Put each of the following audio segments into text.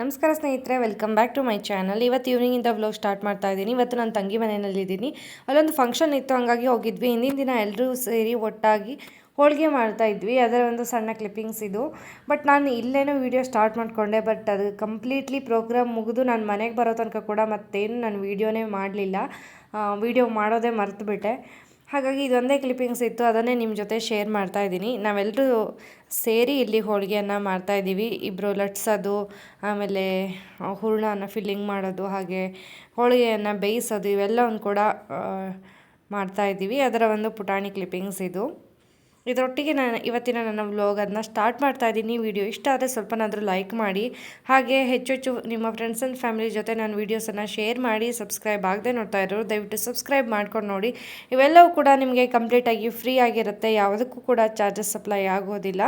ನಮಸ್ಕಾರ ಸ್ನೇಹಿತರೆ welcome back to my channel ಇವತ್ತು ಈವ್ನಿಂಗಿಂದ ವ್ಲಾಗ್ ಸ್ಟಾರ್ಟ್ ಮಾಡ್ತಾ ಇದ್ದೀನಿ. ಇವತ್ತು ನಾನು ತಂಗಿ ಮನೆಯಲ್ಲಿದ್ದೀನಿ ಅಲ್ಲೊಂದು ಫಂಕ್ಷನ್ ಇತ್ತು, ಹಂಗಾಗಿ ಹೋಗಿದ್ವಿ. ಹಿಂದಿನ ದಿನ ಎಲ್ಲರೂ ಸೇರಿ ಒಟ್ಟಾಗಿ ಹೋಳಿಗೆ ಮಾಡ್ತಾ ಇದ್ವಿ. ಅದರ ಒಂದು ಸಣ್ಣ ಕ್ಲಿಪ್ಪಿಂಗ್ಸ್ ಇದು. ಬಟ್ ನಾನು ಇಲ್ಲೇನೋ ವೀಡಿಯೋ ಸ್ಟಾರ್ಟ್ ಮಾಡಿಕೊಂಡೆ ಬಟ್ ಅದು ಕಂಪ್ಲೀಟ್ಲಿ ಪ್ರೋಗ್ರಾಮ್ ಮುಗಿದು ನಾನು ಮನೆಗೆ ಬರೋ ತನಕ ಕೂಡ ಮತ್ತೇನು ನಾನು ವೀಡಿಯೋನೇ ಮಾಡಲಿಲ್ಲ. ವೀಡಿಯೋ ಮಾಡೋದೇ ಮರ್ತುಬಿಟ್ಟೆ. ಹಾಗಾಗಿ ಇದೊಂದೇ ಕ್ಲಿಪ್ಪಿಂಗ್ಸ್ ಇತ್ತು, ಅದನ್ನೇ ನಿಮ್ಮ ಜೊತೆ ಶೇರ್ ಮಾಡ್ತಾ ಇದ್ದೀನಿ. ನಾವೆಲ್ಲರೂ ಸೇರಿ ಇಲ್ಲಿ ಹೋಳಿಗೆಯನ್ನು ಮಾಡ್ತಾ ಇದ್ದೀವಿ. ಇಬ್ಬರು ಲಟ್ಸೋದು, ಆಮೇಲೆ ಹೂರಣನ ಫಿಲ್ಲಿಂಗ್ ಮಾಡೋದು, ಹಾಗೆ ಹೋಳಿಗೆಯನ್ನು ಬೇಯಿಸೋದು, ಇವೆಲ್ಲವನ್ನು ಕೂಡ ಮಾಡ್ತಾ ಇದ್ದೀವಿ. ಅದರ ಒಂದು ಪುಟಾಣಿ ಕ್ಲಿಪ್ಪಿಂಗ್ಸ್ ಇದು. ಇದರೊಟ್ಟಿಗೆ ನಾನು ಇವತ್ತಿನ ನನ್ನ ವ್ಲಾಗನ್ನು ಸ್ಟಾರ್ಟ್ ಮಾಡ್ತಾ ಇದ್ದೀನಿ. ವಿಡಿಯೋ ಇಷ್ಟ ಆದರೆ ಸ್ವಲ್ಪನಾದರೂ ಲೈಕ್ ಮಾಡಿ. ಹಾಗೆ ಹೆಚ್ಚು ಹೆಚ್ಚು ನಿಮ್ಮ ಫ್ರೆಂಡ್ಸ್ ಆ್ಯಂಡ್ ಫ್ಯಾಮಿಲಿ ಜೊತೆ ನಾನು ವೀಡಿಯೋಸನ್ನು ಶೇರ್ ಮಾಡಿ ಸಬ್ಸ್ಕ್ರೈಬ್ ಆಗದೆ ನೋಡ್ತಾ ಇರೋರು, ದಯವಿಟ್ಟು ಸಬ್ಸ್ಕ್ರೈಬ್ ಮಾಡ್ಕೊಂಡು ನೋಡಿ. ಇವೆಲ್ಲವೂ ಕೂಡ ನಿಮಗೆ ಕಂಪ್ಲೀಟಾಗಿ ಫ್ರೀ ಆಗಿರುತ್ತೆ. ಯಾವುದಕ್ಕೂ ಕೂಡ ಚಾರ್ಜಸ್ ಸಪ್ಲೈ ಆಗೋದಿಲ್ಲ.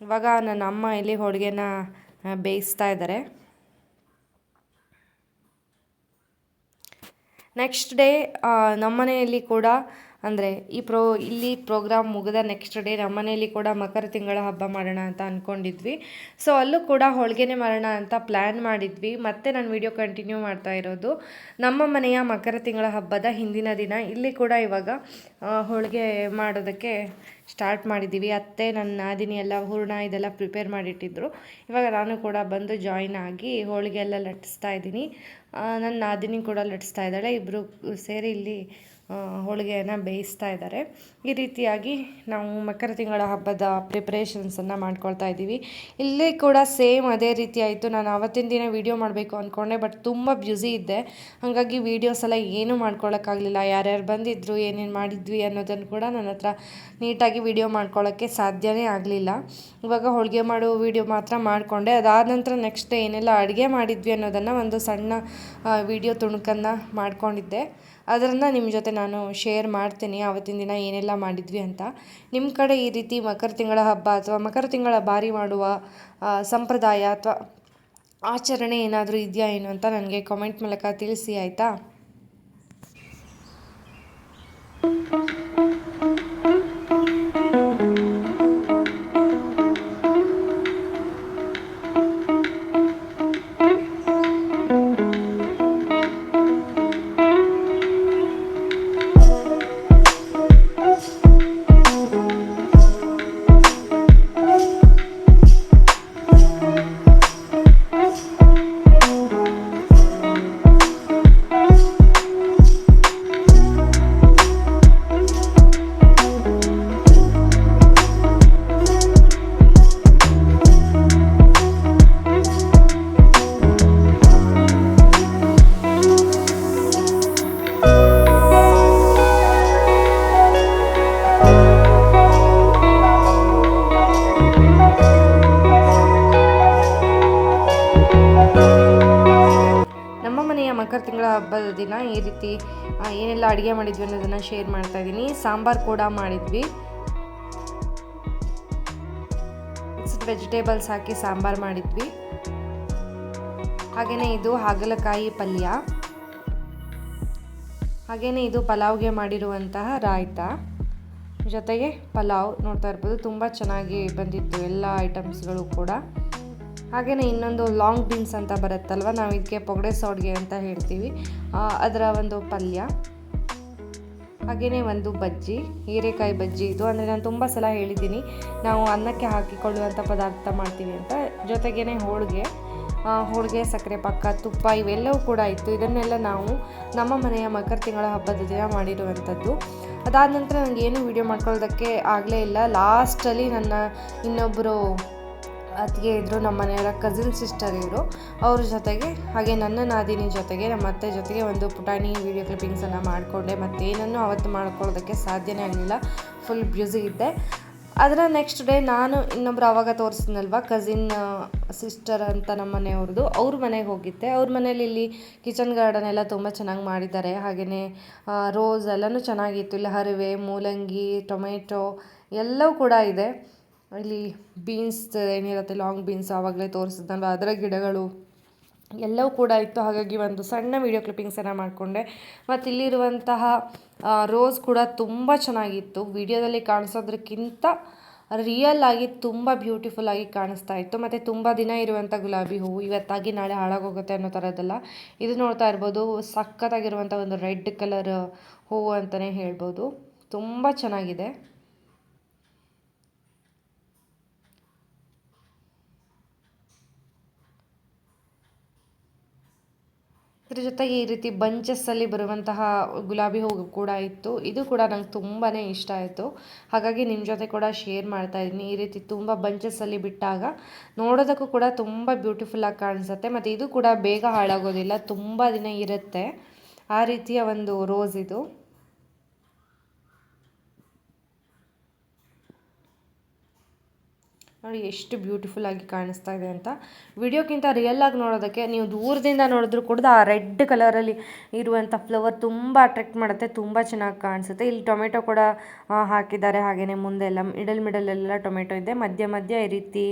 ಇವಾಗ ನನ್ನ ಅಮ್ಮ ಇಲ್ಲಿ ಹೋಳಿಗೆನ ಬೇಯಿಸ್ತಾ ಇದ್ದಾರೆ ನೆಕ್ಸ್ಟ್ ಡೇ ನಮ್ಮನೆಯಲ್ಲಿ ಕೂಡ ಅಂದರೆ ಈ ಪ್ರೋ, ಇಲ್ಲಿ ಪ್ರೋಗ್ರಾಮ್ ಮುಗಿದ ನೆಕ್ಸ್ಟ್ ಡೇ ನಮ್ಮ ಮನೆಯಲ್ಲಿ ಕೂಡ ಮಕರ ತಿಂಗಳ ಹಬ್ಬ ಮಾಡೋಣ ಅಂತ ಅಂದ್ಕೊಂಡಿದ್ವಿ ಸೊ ಅಲ್ಲೂ ಕೂಡ ಹೋಳಿಗೆನೆ ಮಾಡೋಣ ಅಂತ ಪ್ಲ್ಯಾನ್ ಮಾಡಿದ್ವಿ. ಮತ್ತೆ ನಾನು ವಿಡಿಯೋ ಕಂಟಿನ್ಯೂ ಮಾಡ್ತಾ ಇರೋದು. ನಮ್ಮ ಮನೆಯ ಮಕರ ತಿಂಗಳ ಹಬ್ಬದ ಹಿಂದಿನ ದಿನ ಇಲ್ಲಿ ಕೂಡ ಇವಾಗ ಹೋಳಿಗೆ ಮಾಡೋದಕ್ಕೆ ಸ್ಟಾರ್ಟ್ ಮಾಡಿದ್ದೀವಿ. ಅತ್ತೆ ನನ್ನ ನಾದಿನಿ ಎಲ್ಲ, ಹೂರ್ಣ ಇದೆಲ್ಲ ಪ್ರಿಪೇರ್ ಮಾಡಿಟ್ಟಿದ್ರು. ಇವಾಗ ನಾನು ಕೂಡ ಬಂದು ಜಾಯಿನ್ ಆಗಿ ಹೋಳಿಗೆ ಎಲ್ಲ ಲಟ್ಟಿಸ್ತಾ ಇದ್ದೀನಿ. ನನ್ನ ನಾದಿನಿ ಕೂಡ ಲಟ್ಟಿಸ್ತಾ ಇದ್ದಾಳೆ. ಇಬ್ಬರು ಸೇರಿ ಇಲ್ಲಿ ಹೋಳಿಗೆಯನ್ನು ಬೇಯಿಸ್ತಾ ಇದ್ದಾರೆ. ಈ ರೀತಿಯಾಗಿ ನಾವು ಮಕರ ತಿಂಗಳ ಹಬ್ಬದ ಪ್ರಿಪ್ರೇಷನ್ಸನ್ನು ಮಾಡ್ಕೊಳ್ತಾ ಇದ್ದೀವಿ. ಇಲ್ಲಿ ಕೂಡ ಸೇಮ್ ಅದೇ ರೀತಿ ಆಯಿತು. ನಾನು ಆವತ್ತಿನ ದಿನ ವೀಡಿಯೋ ಮಾಡಬೇಕು ಅಂದ್ಕೊಂಡೆ ಬಟ್ ತುಂಬ ಬ್ಯುಸಿ ಇದ್ದೆ. ಹಾಗಾಗಿ ವೀಡಿಯೋಸ್ ಎಲ್ಲ ಏನೂ ಮಾಡ್ಕೊಳ್ಳೋಕ್ಕಾಗಲಿಲ್ಲ ಯಾರ್ಯಾರು ಬಂದಿದ್ದರು ಏನೇನು ಮಾಡಿದ್ವಿ ಅನ್ನೋದನ್ನು ಕೂಡ ನನ್ನ ಹತ್ರ ನೀಟಾಗಿ ವೀಡಿಯೋ ಮಾಡ್ಕೊಳ್ಳೋಕ್ಕೆ ಸಾಧ್ಯವೇ ಆಗಲಿಲ್ಲ. ಇವಾಗ ಹೋಳಿಗೆ ಮಾಡೋ ವೀಡಿಯೋ ಮಾತ್ರ ಮಾಡಿಕೊಂಡೆ. ಅದಾದ ನಂತರ ನೆಕ್ಸ್ಟ್ ಏನೆಲ್ಲ ಅಡುಗೆ ಮಾಡಿದ್ವಿ ಅನ್ನೋದನ್ನು ಒಂದು ಸಣ್ಣ ವೀಡಿಯೋ ತುಣುಕನ್ನು ಮಾಡ್ಕೊಂಡಿದ್ದೆ. ಅದನ್ನು ನಿಮ್ಮ ಜೊತೆ ನಾನು ಶೇರ್ ಮಾಡ್ತೀನಿ, ಆವತ್ತಿನ ದಿನ ಏನೆಲ್ಲ ಮಾಡಿದ್ವಿ ಅಂತ. ನಿಮ್ಮ ಕಡೆ ಈ ರೀತಿ ಮಕರ ತಿಂಗಳ ಹಬ್ಬ ಅಥವಾ ಮಕರ ತಿಂಗಳ ಬಾರಿ ಮಾಡುವ ಸಂಪ್ರದಾಯ ಅಥವಾ ಆಚರಣೆ ಏನಾದರೂ ಇದೆಯಾ ಏನು ಅಂತ ನನಗೆ ಕಾಮೆಂಟ್ ಮೂಲಕ ತಿಳಿಸಿ, ಆಯಿತಾ? ಈ ರೀತಿ ಏನೆಲ್ಲ ಅಡುಗೆ ಮಾಡಿದ್ವಿ ಅನ್ನೋದನ್ನು ಶೇರ್ ಮಾಡ್ತಾ ಇದ್ದೀನಿ ಸಾಂಬಾರು ಕೂಡ ಮಾಡಿದ್ವಿ. ಮಿಕ್ಸ್ಡ್ ವೆಜಿಟೇಬಲ್ಸ್ ಹಾಕಿ ಸಾಂಬಾರು ಮಾಡಿದ್ವಿ. ಹಾಗೆಯೇ ಇದು ಹಾಗಲಕಾಯಿ ಪಲ್ಯ. ಹಾಗೆಯೇ ಇದು ಪಲಾವ್ಗೆ ಮಾಡಿರುವಂತಹ ರಾಯ್ತ. ಜೊತೆಗೆ ಪಲಾವ್ ನೋಡ್ತಾ ಇರ್ಬೋದು. ತುಂಬ ಚೆನ್ನಾಗಿ ಬಂದಿತ್ತು ಎಲ್ಲ ಐಟಮ್ಸ್ಗಳು ಕೂಡ. ಹಾಗೆಯೇ ಇನ್ನೊಂದು ಲಾಂಗ್ ಬೀನ್ಸ್ ಅಂತ ಬರುತ್ತಲ್ವ? ನಾವು ಇದಕ್ಕೆ ಪೊಗಡೆ ಸೌಡ್ಗೆ ಅಂತ ಹೇಳ್ತೀವಿ. ಅದರ ಒಂದು ಪಲ್ಯ. ಹಾಗೆಯೇ ಒಂದು ಬಜ್ಜಿ, ಹೀರೆಕಾಯಿ ಬಜ್ಜಿ ಇದು. ಅಂದರೆ ನಾನು ತುಂಬ ಸಲ ಹೇಳಿದ್ದೀನಿ. ನಾವು ಅನ್ನಕ್ಕೆ ಹಾಕಿಕೊಳ್ಳುವಂಥ ಪದಾರ್ಥ ಮಾಡ್ತೀವಿ ಅಂತ. ಜೊತೆಗೇ ಹೋಳಿಗೆ. ಹೋಳಿಗೆ, ಸಕ್ಕರೆ ಪಕ್ಕ ತುಪ್ಪ ಇವೆಲ್ಲವೂ ಕೂಡ ಇತ್ತು. ಇದನ್ನೆಲ್ಲ ನಾವು ನಮ್ಮ ಮನೆಯ ಮಕರ ತಿಂಗಳ ಹಬ್ಬದ ದಿನ ಮಾಡಿರುವಂಥದ್ದು. ಅದಾದ ನಂತರ ನನಗೇನು ವೀಡಿಯೋ ಮಾಡ್ಕೊಳ್ಳೋದಕ್ಕೆ ಆಗಲೇ ಇಲ್ಲ. ಲಾಸ್ಟಲ್ಲಿ ನನ್ನ ಇನ್ನೊಬ್ಬರು ಅತ್ತಿಗೆ ಇದ್ದರು ನಮ್ಮ ಮನೆಯವರ ಕಸಿನ್ ಸಿಸ್ಟರ್ ಇವರು ಅವ್ರ ಜೊತೆಗೆ, ಹಾಗೆ ನನ್ನ ನಾದಿನಿ ಜೊತೆಗೆ, ನಮ್ಮ ಅತ್ತೆ ಜೊತೆಗೆ ಒಂದು ಪುಟಾಣಿ ವೀಡಿಯೋ ಕ್ಲಿಪ್ಪಿಂಗ್ಸನ್ನು ಮಾಡಿಕೊಂಡೆ. ಮತ್ತೇನನ್ನು ಅವತ್ತು ಮಾಡ್ಕೊಳ್ಳೋದಕ್ಕೆ ಸಾಧ್ಯನೇ ಆಗಲಿಲ್ಲ. ಫುಲ್ ಬ್ಯುಸಿ ಇದ್ದೆ. ಅದರ ನೆಕ್ಸ್ಟ್ ಡೇ ನಾನು ಇನ್ನೊಬ್ರು ಆವಾಗ ತೋರಿಸಿದ್ನಲ್ವ ಕಸಿನ್ ಸಿಸ್ಟರ್ ಅಂತ ನಮ್ಮ ಮನೆಯವ್ರದ್ದು ಅವ್ರ ಮನೆಗೆ ಹೋಗಿದ್ದೆ. ಅವ್ರ ಮನೇಲಿ ಇಲ್ಲಿ ಕಿಚನ್ ಗಾರ್ಡನ್ ಎಲ್ಲ ತುಂಬ ಚೆನ್ನಾಗಿ ಮಾಡಿದ್ದಾರೆ. ಹಾಗೆಯೇ ರೋಸ್ ಎಲ್ಲನೂ ಚೆನ್ನಾಗಿತ್ತು. ಇಲ್ಲಿ ಹರಿವೆ, ಮೂಲಂಗಿ ಟೊಮೆಟೊ ಎಲ್ಲವೂ ಕೂಡ ಇದೆ. ಇಲ್ಲಿ ಬೀನ್ಸ್ ಏನಿರುತ್ತೆ ಲಾಂಗ್ ಬೀನ್ಸ್ ಆವಾಗಲೇ ತೋರಿಸಿದ್ನಲ್ವ, ಅದರ ಗಿಡಗಳು ಎಲ್ಲವೂ ಕೂಡ ಇತ್ತು. ಹಾಗಾಗಿ ಒಂದು ಸಣ್ಣ ವೀಡಿಯೋ ಕ್ಲಿಪ್ಪಿಂಗ್ಸನ್ನು ಮಾಡಿಕೊಂಡೆ. ಮತ್ತು ಇಲ್ಲಿರುವಂತಹ ರೋಸ್ ಕೂಡ ತುಂಬ ಚೆನ್ನಾಗಿತ್ತು. ವಿಡಿಯೋದಲ್ಲಿ ಕಾಣಿಸೋದ್ರಕ್ಕಿಂತ ರಿಯಲ್ ಆಗಿ ತುಂಬ ಬ್ಯೂಟಿಫುಲ್ ಆಗಿ ಕಾಣಿಸ್ತಾ ಇತ್ತು. ಮತ್ತು ತುಂಬ ದಿನ ಇರುವಂಥ ಗುಲಾಬಿ ಹೂವು ಇವತ್ತಾಗಿ ನಾಳೆ ಹಾಳಾಗೋಗುತ್ತೆ ಅನ್ನೋ ಥರದ್ದೆಲ್ಲ ಇದು ನೋಡ್ತಾ ಇರ್ಬೋದು ಸಖತ್ತಾಗಿರುವಂಥ ಒಂದು ರೆಡ್ ಕಲರ್ ಹೂವು ಅಂತಲೇ ಹೇಳ್ಬೋದು. ತುಂಬ ಚೆನ್ನಾಗಿದೆ. ಇದ್ರ ಜೊತೆಗೆ ಈ ರೀತಿ ಬಂಚಸ್ಸಲ್ಲಿ ಬರುವಂತಹ ಗುಲಾಬಿ ಹೂವು ಕೂಡ ಇತ್ತು. ಇದು ಕೂಡ ನಂಗೆ ತುಂಬಾ ಇಷ್ಟ ಆಯಿತು. ಹಾಗಾಗಿ ನಿಮ್ಮ ಜೊತೆ ಕೂಡ ಶೇರ್ ಮಾಡ್ತಾ ಇದ್ದೀನಿ. ಈ ರೀತಿ ತುಂಬ ಬಂಚಸ್ಸಲ್ಲಿ ಬಿಟ್ಟಾಗ ನೋಡೋದಕ್ಕೂ ಕೂಡ ತುಂಬ ಬ್ಯೂಟಿಫುಲ್ಲಾಗಿ ಕಾಣಿಸುತ್ತೆ. ಮತ್ತು ಇದು ಕೂಡ ಬೇಗ ಹಾಳಾಗೋದಿಲ್ಲ. ತುಂಬ ದಿನ ಇರುತ್ತೆ. ಆ ರೀತಿಯ ಒಂದು ರೋಸ್ ಇದು. ನೋಡಿ, ಎಷ್ಟು ಬ್ಯೂಟಿಫುಲ್ ಆಗಿ ಕಾಣಿಸ್ತಾ ಇದೆ ಅಂತ. ವಿಡಿಯೋಕ್ಕಿಂತ ರಿಯಲ್ ಆಗಿ ನೋಡೋದಕ್ಕೆ ನೀವು ದೂರದಿಂದ ನೋಡಿದ್ರು ಕೂಡ ಆ ರೆಡ್ ಕಲರಲ್ಲಿ ಇರುವಂಥ ಫ್ಲವರ್ ತುಂಬ ಅಟ್ರ್ಯಾಕ್ಟ್ ಮಾಡುತ್ತೆ, ತುಂಬ ಚೆನ್ನಾಗಿ ಕಾಣಿಸುತ್ತೆ. ಇಲ್ಲಿ ಟೊಮೆಟೊ ಕೂಡ ಹಾಕಿದ್ದಾರೆ. ಹಾಗೆಯೇ ಮುಂದೆ ಎಲ್ಲ ಮಿಡಲ್ ಮಿಡಲೆಲ್ಲ ಟೊಮೆಟೊ ಇದೆ. ಮಧ್ಯ ಮಧ್ಯ ಈ ರೀತಿ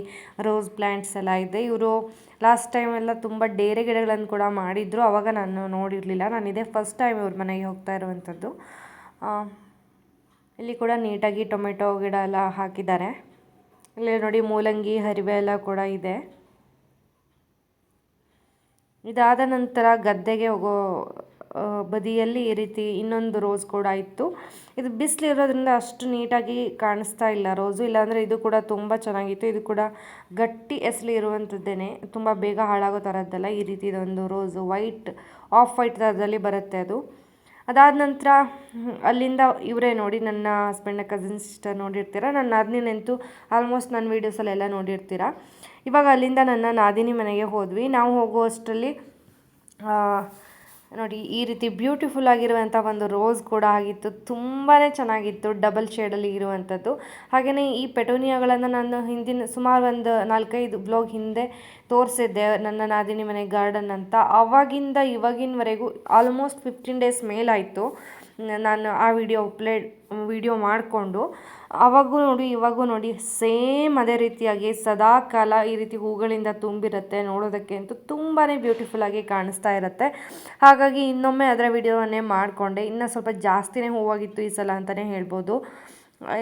ರೋಸ್ ಪ್ಲ್ಯಾಂಟ್ಸ್ ಎಲ್ಲ ಇದೆ. ಇವರು ಲಾಸ್ಟ್ ಟೈಮ್ ಎಲ್ಲ ತುಂಬ ಡೇರೆ ಗಿಡಗಳನ್ನು ಕೂಡ ಮಾಡಿದ್ರು. ಅವಾಗ ನಾನು ನೋಡಿರಲಿಲ್ಲ. ನಾನು ಇದೇ ಫಸ್ಟ್ ಟೈಮ್ ಇವ್ರ ಮನೆಗೆ ಹೋಗ್ತಾ ಇರುವಂಥದ್ದು. ಇಲ್ಲಿ ಕೂಡ ನೀಟಾಗಿ ಟೊಮೆಟೊ ಗಿಡ ಎಲ್ಲ ಹಾಕಿದ್ದಾರೆ. ಇಲ್ಲಿ ನೋಡಿ ಮೂಲಂಗಿ, ಹರಿವೆ ಎಲ್ಲ ಕೂಡ ಇದೆ. ಇದಾದ ನಂತರ ಗದ್ದೆಗೆ ಹೋಗೋ ಬದಿಯಲ್ಲಿ ಈ ರೀತಿ ಇನ್ನೊಂದು ರೋಸ್ ಕೂಡ ಇತ್ತು. ಇದು ಬಿಸಿಲಿರೋದ್ರಿಂದ ಅಷ್ಟು ನೀಟಾಗಿ ಕಾಣಿಸ್ತಾ ಇಲ್ಲ. ರೋಸು ಇಲ್ಲಾಂದರೆ ಇದು ಕೂಡ ತುಂಬ ಚೆನ್ನಾಗಿತ್ತು. ಇದು ಕೂಡ ಗಟ್ಟಿ ಎಸಲಿ ಇರುವಂಥದ್ದೇನೆ ತುಂಬ ಬೇಗ ಹಾಳಾಗೋ ಥರದ್ದಲ್ಲ ಈ ರೀತಿ ಇದೊಂದು ರೋಸು. ವೈಟ್ ಆಫ್ ವೈಟ್ ಥರದಲ್ಲಿ ಬರುತ್ತೆ ಅದು. ಅದಾದ ನಂತರ ಅಲ್ಲಿಂದ ಇವರೇ ನೋಡಿ ನನ್ನ ಹಸ್ಬೆಂಡ್ನ ಕಸಿನ್ ಸಿಸ್ಟರ್ ನೋಡಿರ್ತೀರ? ನನ್ನ ನಾದಿನಿ ನೆಂತು ಆಲ್ಮೋಸ್ಟ್ ನನ್ನ ವೀಡಿಯೋಸಲ್ಲೆಲ್ಲ ನೋಡಿರ್ತೀರ? ಇವಾಗ ಅಲ್ಲಿಂದ ನನ್ನ ನಾದಿನಿ ಮನೆಗೆ ಹೋದ್ವಿ. ನಾವು ಹೋಗುವಷ್ಟರಲ್ಲಿ ನೋಡಿ, ಈ ರೀತಿ ಬ್ಯೂಟಿಫುಲ್ ಆಗಿರುವಂಥ ಒಂದು ರೋಸ್ ಕೂಡ ಆಗಿತ್ತು. ತುಂಬಾ ಚೆನ್ನಾಗಿತ್ತು ಡಬಲ್ ಶೇಡಲ್ಲಿ ಇರುವಂಥದ್ದು ಹಾಗೆಯೇ ಈ ಪೆಟೋನಿಯಾಗಳನ್ನು ನಾನು ಹಿಂದಿನ ಸುಮಾರು ಒಂದು ನಾಲ್ಕೈದು ಬ್ಲಾಗ್ ಹಿಂದೆ ತೋರಿಸಿದ್ದೆ, ನನ್ನ ನಾದಿನಿ ಮನೆ ಗಾರ್ಡನ್ ಅಂತ. ಅವಾಗಿಂದ ಇವಾಗಿನವರೆಗೂ ಆಲ್ಮೋಸ್ಟ್ ಫಿಫ್ಟೀನ್ ಡೇಸ್ ಮೇಲಾಯಿತು. ನಾನು ಆ ವಿಡಿಯೋ ಅಪ್ಲೋಡ್ ವಿಡಿಯೋ ಮಾಡಿಕೊಂಡು, ಅವಾಗೂ ನೋಡಿ, ಇವಾಗೂ ನೋಡಿ ಸೇಮ್ ಅದೇ ರೀತಿಯಾಗಿ ಸದಾ ಕಾಲ ಈ ರೀತಿ ಹೂಗಳಿಂದ ತುಂಬಿರುತ್ತೆ ನೋಡೋದಕ್ಕೆ ಅಂತೂ ತುಂಬಾ ಬ್ಯೂಟಿಫುಲ್ಲಾಗಿ ಕಾಣಿಸ್ತಾ ಇರುತ್ತೆ. ಹಾಗಾಗಿ ಇನ್ನೊಮ್ಮೆ ಅದರ ವಿಡಿಯೋವನ್ನೇ ಮಾಡಿಕೊಂಡೆ. ಇನ್ನೂ ಸ್ವಲ್ಪ ಜಾಸ್ತಿನೇ ಹೂವಾಗಿತ್ತು ಈ ಸಲ ಅಂತಲೇ ಹೇಳ್ಬೋದು.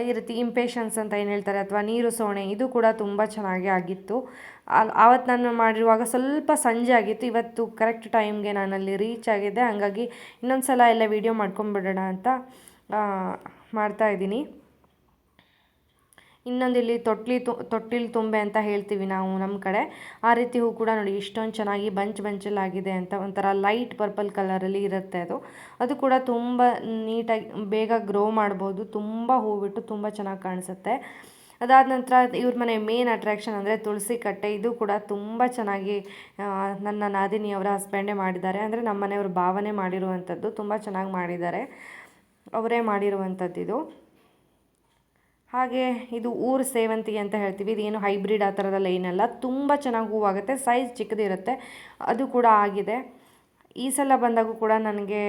ಈ ರೀತಿ ಇಂಪೇಷನ್ಸ್ ಅಂತ ಏನು ಹೇಳ್ತಾರೆ ಅಥವಾ ನೀರು ಸೋಣೆ, ಇದು ಕೂಡ ತುಂಬ ಚೆನ್ನಾಗಿ ಆಗಿತ್ತು. ಆವತ್ತು ನಾನು ಮಾಡಿರುವಾಗ ಸ್ವಲ್ಪ ಸಂಜೆ ಆಗಿತ್ತು. ಇವತ್ತು ಕರೆಕ್ಟ್ ಟೈಮ್ಗೆ ನಾನಲ್ಲಿ ರೀಚ್ ಆಗಿದ್ದೆ. ಹಾಗಾಗಿ ಇನ್ನೊಂದು ಸಲ ಎಲ್ಲ ವೀಡಿಯೋ ಮಾಡ್ಕೊಂಬಿಡೋಣ ಅಂತ ಮಾಡ್ತಾಯಿದ್ದೀನಿ ಇನ್ನೊಂದು ಇಲ್ಲಿ ತೊಟ್ಲಿ ತು, ತೊಟ್ಟಿಲು ತುಂಬೆ ಅಂತ ಹೇಳ್ತೀವಿ ನಾವು ನಮ್ಮ ಕಡೆ. ಆ ರೀತಿ ಹೂ ಕೂಡ ನೋಡಿ ಇಷ್ಟೊಂದು ಚೆನ್ನಾಗಿ ಬಂಚ್ ಬಂಚಲಾಗಿದೆ ಅಂತ ಒಂಥರ ಲೈಟ್ ಪರ್ಪಲ್ ಕಲರಲ್ಲಿ ಇರುತ್ತೆ ಅದು. ಅದು ಕೂಡ ತುಂಬ ನೀಟಾಗಿ ಬೇಗ ಗ್ರೋ ಮಾಡ್ಬೋದು. ತುಂಬ ಹೂ ಬಿಟ್ಟು ತುಂಬ ಚೆನ್ನಾಗಿ ಕಾಣಿಸುತ್ತೆ. ಅದಾದ ನಂತರ ಇವ್ರ ಮನೆ ಮೇನ್ ಅಟ್ರ್ಯಾಕ್ಷನ್ ಅಂದರೆ ತುಳಸಿ ಕಟ್ಟೆ. ಇದು ಕೂಡ ತುಂಬ ಚೆನ್ನಾಗಿ ನನ್ನ ನಾದಿನಿಯವರ ಹಸ್ಬೆಂಡೇ ಮಾಡಿದ್ದಾರೆ. ಅಂದರೆ ನಮ್ಮ ಮನೆಯವರು ಭಾವನೆ ಮಾಡಿರುವಂಥದ್ದು, ತುಂಬ ಚೆನ್ನಾಗಿ ಮಾಡಿದ್ದಾರೆ. ಅವರೇ ಮಾಡಿರುವಂಥದ್ದು ಇದು ಹಾಗೆ ಇದು ಊರು ಸೇವಂತಿಗೆ ಅಂತ ಹೇಳ್ತೀವಿ. ಇದೇನು ಹೈಬ್ರಿಡ್ ಆ ಥರದ ಏನಲ್ಲ ತುಂಬ ಚೆನ್ನಾಗಿ ಹೂವಾಗುತ್ತೆ. ಸೈಜ್ ಚಿಕ್ಕದಿರುತ್ತೆ. ಅದು ಕೂಡ ಆಗಿದೆ. ಈ ಸಲ ಬಂದಾಗೂ ಕೂಡ ನನಗೆ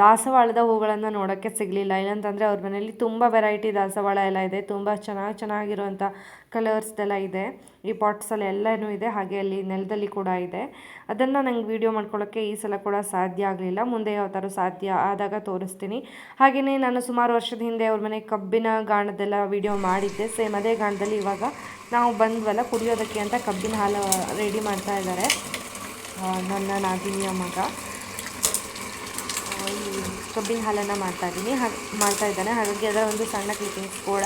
ದಾಸವಾಳದ ಹೂಗಳನ್ನು ನೋಡೋಕ್ಕೆ ಸಿಗಲಿಲ್ಲ. ಇಲ್ಲಂತಂದರೆ ಅವ್ರ ಮನೇಲಿ ತುಂಬ ವೆರೈಟಿ ದಾಸವಾಳ ಎಲ್ಲ ಇದೆ. ತುಂಬ ಚೆನ್ನಾಗಿ ಚೆನ್ನಾಗಿರುವಂಥ ಕಲರ್ಸ್ದೆಲ್ಲ ಇದೆ. ಈ ಪಾಟ್ಸಲ್ಲಿ ಎಲ್ಲನೂ ಇದೆ. ಹಾಗೆ ಅಲ್ಲಿ ನೆಲದಲ್ಲಿ ಕೂಡ ಇದೆ. ಅದನ್ನು ನಂಗೆ ವೀಡಿಯೋ ಮಾಡ್ಕೊಳ್ಳೋಕ್ಕೆ ಈ ಸಲ ಕೂಡ ಸಾಧ್ಯ ಆಗಲಿಲ್ಲ. ಮುಂದೆ ಯಾವ ಸಾಧ್ಯ ಆದಾಗ ತೋರಿಸ್ತೀನಿ. ಹಾಗೆಯೇ ನಾನು ಸುಮಾರು ವರ್ಷದ ಹಿಂದೆ ಅವ್ರ ಮನೆ ಕಬ್ಬಿನ ಗಾಣದೆಲ್ಲ ವೀಡಿಯೋ ಮಾಡಿದ್ದೆ. ಸೇಮ್ ಅದೇ ಗಾಣದಲ್ಲಿ ಇವಾಗ ನಾವು ಬಂದ್ವಲ್ಲ, ಕುಡಿಯೋದಕ್ಕೆ ಅಂತ ಕಬ್ಬಿನ ಹಾಲು ರೆಡಿ ಮಾಡ್ತಾ ಇದ್ದಾರೆ. ನನ್ನ ನಾದಿನಿಯ ಮಗ. ಕಬ್ಬಿನ ಹಾಲನ್ನು ಮಾಡ್ತಾಯಿದ್ದೀನಿ ಹಾಗೆ, ಮಾಡ್ತಾ ಇದ್ದಾನೆ. ಹಾಗಾಗಿ ಅದರ ಒಂದು ಸಣ್ಣ ಕ್ಲಿಪ್ಪಿಂಗ್ಸ್ ಕೂಡ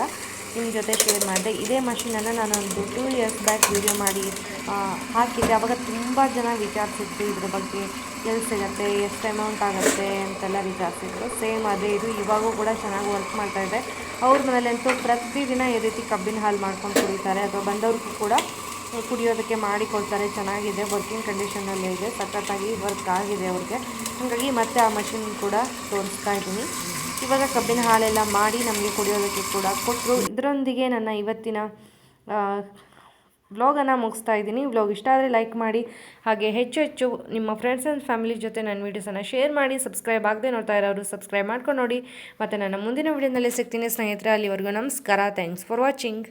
ನಿಮ್ಮ ಜೊತೆ ಶೇರ್ ಮಾಡಿದೆ. ಇದೇ ಮಷಿನನ್ನು ನಾನು ಒಂದು ಟೂ ಇಯರ್ಸ್ ಬ್ಯಾಕ್ ವೀಡಿಯೋ ಮಾಡಿ ಹಾಕಿದ್ದೆ. ಆವಾಗ ತುಂಬ ಜನ ವಿಚಾರಿಸಿದ್ರು ಇದ್ರ ಬಗ್ಗೆ. ಎಲ್ಲಿ ಸಿಗುತ್ತೆ, ಎಷ್ಟು ಅಮೌಂಟ್ ಆಗುತ್ತೆ ಅಂತೆಲ್ಲ ವಿಚಾರಿಸಿದ್ರು. ಸೇಮ್ ಅದೇ ಇದು. ಇವಾಗೂ ಕೂಡ ಚೆನ್ನಾಗಿ ವರ್ಕ್ ಮಾಡ್ತಾಯಿದೆ ಅವ್ರ ಮನೇಲಂತೂ ಪ್ರತಿದಿನ ಈ ರೀತಿ ಕಬ್ಬಿನ ಹಾಲು ಮಾಡ್ಕೊಂಡು ಕುಡಿತಾರೆ. ಅಥವಾ ಬಂದವ್ರಿಗೂ ಕೂಡ ಕುಡಿಯೋದಕ್ಕೆ ಮಾಡಿಕೊಡ್ತಾರೆ, ಚೆನ್ನಾಗಿದೆ ವರ್ಕಿಂಗ್ ಕಂಡೀಷನಲ್ಲೇ ಇದೆ, ಸಖತ್ತಾಗಿ ವರ್ಕ್ ಆಗಿದೆ ಅವ್ರಿಗೆ. ಹಾಗಾಗಿ ಮತ್ತೆ ಆ ಮಷಿನ್ ಕೂಡ ತೋರಿಸ್ತಾ ಇದ್ದೀನಿ. ಇವಾಗ ಕಬ್ಬಿನ ಹಾಲೆಲ್ಲ ಮಾಡಿ ನಮಗೆ ಕುಡಿಯೋದಕ್ಕೆ ಕೂಡ ಕೊಟ್ಟರು ಇದರೊಂದಿಗೆ ನನ್ನ ಇವತ್ತಿನ ವ್ಲಾಗನ್ನು ಮುಗಿಸ್ತಾ ಇದ್ದೀನಿ. ವ್ಲಾಗ್ ಇಷ್ಟ ಆದರೆ ಲೈಕ್ ಮಾಡಿ, ಹಾಗೆ ಹೆಚ್ಚು ಹೆಚ್ಚು ನಿಮ್ಮ ಫ್ರೆಂಡ್ಸ್ ಆ್ಯಂಡ್ ಫ್ಯಾಮಿಲಿ ಜೊತೆ ನನ್ನ ವೀಡಿಯೋಸನ್ನು ಶೇರ್ ಮಾಡಿ ಸಬ್ಸ್ಕ್ರೈಬ್ ಆಗದೆ ನೋಡ್ತಾ ಇರೋರು ಸಬ್ಸ್ಕ್ರೈಬ್ ಮಾಡ್ಕೊಂಡು ನೋಡಿ. ಮತ್ತು ನನ್ನ ಮುಂದಿನ ವೀಡಿಯೋನಲ್ಲಿ ಸಿಗ್ತೀನಿ ಸ್ನೇಹಿತರೆ, ಅಲ್ಲಿವರೆಗೂ ನಮಸ್ಕಾರ. Thanks for watching